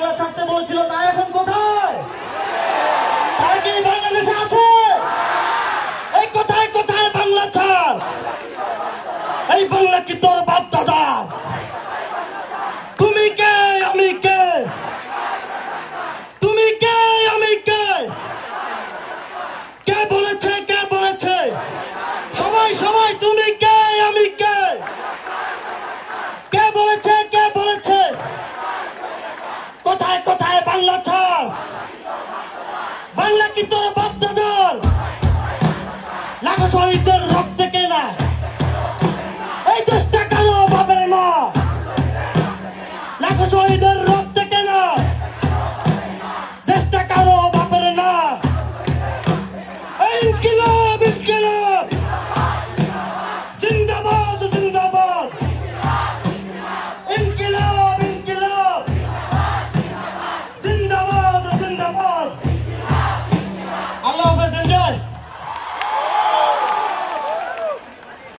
বাংলা ছাড়তে বলেছিল, তা এখন কোথায়? তার কি বাংলাদেশে আছে? এই কোথায় কোথায় বাংলা ছাড়? এই বাংলা কি তোর বা বাংলা ছাড়। বাংলা কি তোর বাপ দাদার লাখো শহীদদের রক্তে কেনা। এই দেশটা কারও বাপের না লাখো শহীদের রক্ত